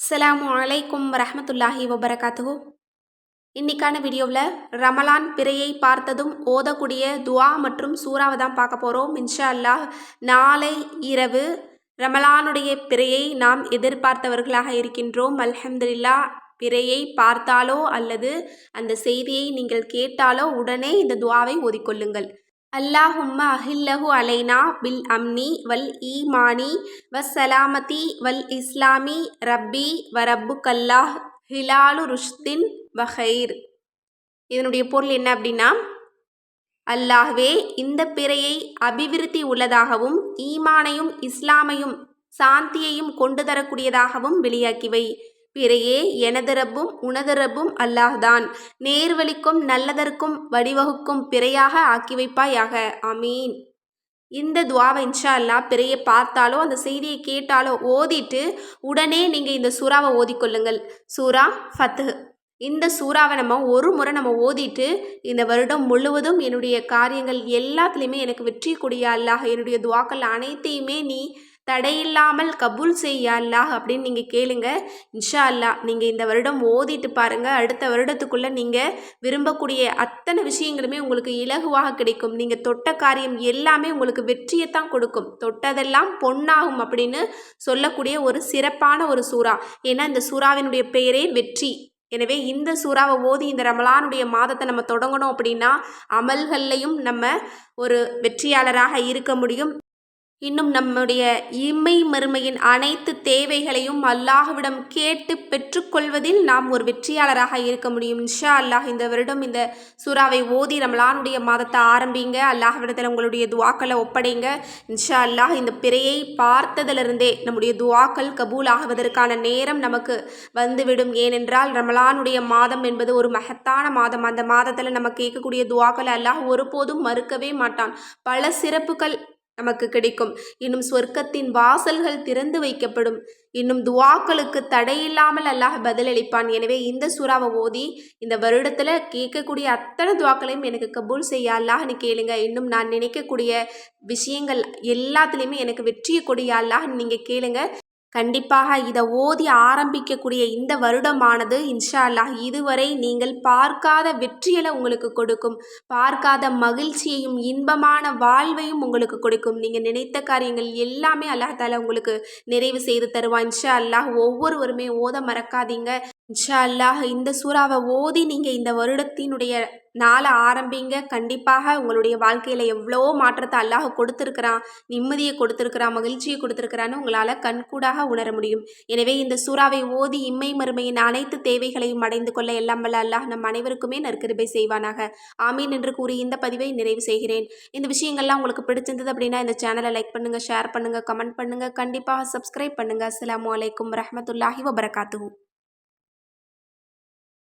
அஸ்லாம் அலைக்கும் ரஹமத்துல்லாஹி வபரகாத்துஹு. இன்னைக்கான வீடியோவில் ரமலான் பிறையை பார்த்ததும் ஓதக்கூடிய துவா மற்றும் சூறாவை தான் பார்க்க போகிறோம். இன்ஷா அல்லாஹ் நாளை இரவு ரமலானுடைய பிறையை நாம் எதிர்பார்த்தவர்களாக இருக்கின்றோம். அல்ஹம்துல்லா பிறையை பார்த்தாலோ அல்லது அந்த செய்தியை நீங்கள் கேட்டாலோ உடனே இந்த துவாவை ஓதிக்கொள்ளுங்கள். அல்லாஹும்ம அஹில்லஹு அலைனா பில் அம்னி வல் ஈமானி வஸ்ஸலாமதி வல் இஸ்லாமி ரப்பி வரப்பு கல்லாஹ் ஹிலாலு ருஷ்தின் வஹைர் இதனுடைய பொருள் என்ன அப்படின்னா அல்லாஹ்வே இந்த பிறையை அபிவிருத்தி உள்ளதாகவும் ஈமானையும் இஸ்லாமையும் சாந்தியையும் கொண்டு தரக்கூடியதாகவும் வெளியாக்கிவை. பிறையே எனதரப்பும் உனதரப்பும் அல்லாஹ்தான். நேர்வழிக்கும் நல்லதற்கும் வடிவகுக்கும் பிறையாக ஆக்கி வைப்பாயாக. அமீன் இந்த துவாவை இன்ஷா அல்லா பிறையை பார்த்தாலோ அந்த செய்தியை கேட்டாலோ ஓதிட்டு உடனே நீங்கள் இந்த சூறாவை ஓதிக்கொள்ளுங்கள் சூரா ஃபத்து இந்த சூறாவை நம்ம ஒரு முறை நம்ம ஓதிட்டு இந்த வருடம் முழுவதும் என்னுடைய காரியங்கள் எல்லாத்துலேயுமே எனக்கு வெற்றி கொடியா அல்லாஹ். என்னுடைய துவாக்கள் அனைத்தையுமே நீ தடையில்லாமல் கபூல் செய்ய அல்லாஹ் அப்படின்னு நீங்கள் கேளுங்க. இன்ஷா அல்லா நீங்கள் இந்த வருடம் ஓதிட்டு பாருங்கள் அடுத்த வருடத்துக்குள்ளே நீங்கள் விரும்பக்கூடிய அத்தனை விஷயங்களுமே உங்களுக்கு இலகுவாக கிடைக்கும். நீங்கள் தொட்ட காரியம் எல்லாமே உங்களுக்கு வெற்றியை தான் கொடுக்கும். தொட்டதெல்லாம் பொன்னாகும் அப்படின்னு சொல்லக்கூடிய ஒரு சிறப்பான ஒரு சூறா. ஏன்னா இந்த சூறாவினுடைய பெயரே வெற்றி. எனவே இந்த சூறாவை ஓதி இந்த ரமலானுடைய மாதத்தை நம்ம தொடங்கணும் அப்படின்னா அமல்கள்லையும் நம்ம ஒரு வெற்றியாளராக இருக்க முடியும். இன்னும் நம்முடைய இம்மை மறுமையின் அனைத்து தேவைகளையும் அல்லாஹ்விடம் கேட்டு பெற்றுக்கொள்வதில் நாம் ஒரு வெற்றியாளராக இருக்க முடியும். இன்ஷா அல்லாஹ் இந்த வருடம் இந்த சூறாவை ஓதி ரமலானுடைய மாதத்தை ஆரம்பிங்க. அல்லாஹ்விடத்தில் உங்களுடைய துவாக்களை ஒப்படைங்க. இன்ஷா அல்லாஹ் இந்த பிறையை பார்த்ததிலிருந்தே நம்முடைய துவாக்கள் கபூல் ஆகுவதற்கான நேரம் நமக்கு வந்துவிடும். ஏனென்றால் ரமலானுடைய மாதம் என்பது ஒரு மகத்தான மாதம். அந்த மாதத்தில் நம்ம கேட்கக்கூடிய துவாக்களை அல்லாஹ் ஒருபோதும் மறுக்கவே மாட்டான். பல சிறப்புகள் நமக்கு கிடைக்கும். இன்னும் சொர்க்கத்தின் வாசல்கள் திறந்து வைக்கப்படும். இன்னும் துவாக்களுக்கு தடையில்லாமல் அல்லாஹ் பதிலளிப்பான். எனவே இந்த சூறாவை ஓதி இந்த வருடத்தில் கேட்கக்கூடிய அத்தனை துவாக்களையும் எனக்கு கபூல் செய்ய அல்லாஹ்னு கேளுங்க. இன்னும் நான் நினைக்கக்கூடிய விஷயங்கள் எல்லாத்துலேயுமே எனக்கு வெற்றியை கொடிய அல்லாஹ் நீங்கள் கேளுங்க. கண்டிப்பாக இதை ஓதி ஆரம்பிக்கக்கூடிய இந்த வருடமானது இன்ஷா அல்லாஹ் இதுவரை நீங்கள் பார்க்காத வெற்றிகளை உங்களுக்கு கொடுக்கும். பார்க்காத மகிழ்ச்சியையும் இன்பமான வாழ்வையும் உங்களுக்கு கொடுக்கும். நீங்கள் நினைத்த காரியங்கள் எல்லாமே அல்லாஹால உங்களுக்கு நிறைவு செய்து தருவான் இன்ஷா அல்லாஹ் ஒவ்வொருவருமே ஓத மறக்காதீங்க. இன்ஷா அல்லாஹ் இந்த சூறாவை ஓதி நீங்கள் இந்த வருடத்தினுடைய நாளை ஆரம்பிங்க. கண்டிப்பாக உங்களுடைய வாழ்க்கையில் எவ்வளோ மாற்றத்தை அல்லாஹ் கொடுத்துருக்கிறான் நிம்மதியை கொடுத்துருக்கிறான் மகிழ்ச்சியை கொடுத்துருக்கிறான்னு உங்களால் கண்கூடாக உணர முடியும். எனவே இந்த சூறாவை ஓதி இம்மை மறுமையின் அனைத்து தேவைகளையும் அடைந்து கொள்ள எல்லாம் வல்ல அல்லாஹ் நம் அனைவருக்குமே நற்கிருபை செய்வானாக. ஆமீன் என்று கூறி இந்த பதிவை நிறைவு செய்கிறேன். இந்த விஷயங்கள்லாம் உங்களுக்கு பிடிச்சிருந்தது அப்படின்னா இந்த சேனலை லைக் பண்ணுங்கள் ஷேர் பண்ணுங்கள் கமெண்ட் பண்ணுங்கள் கண்டிப்பாக சப்ஸ்கிரைப் பண்ணுங்கள் அஸ்லாம் வலைக்கம் ரஹமத்துல்லாஹி வபரகாத்து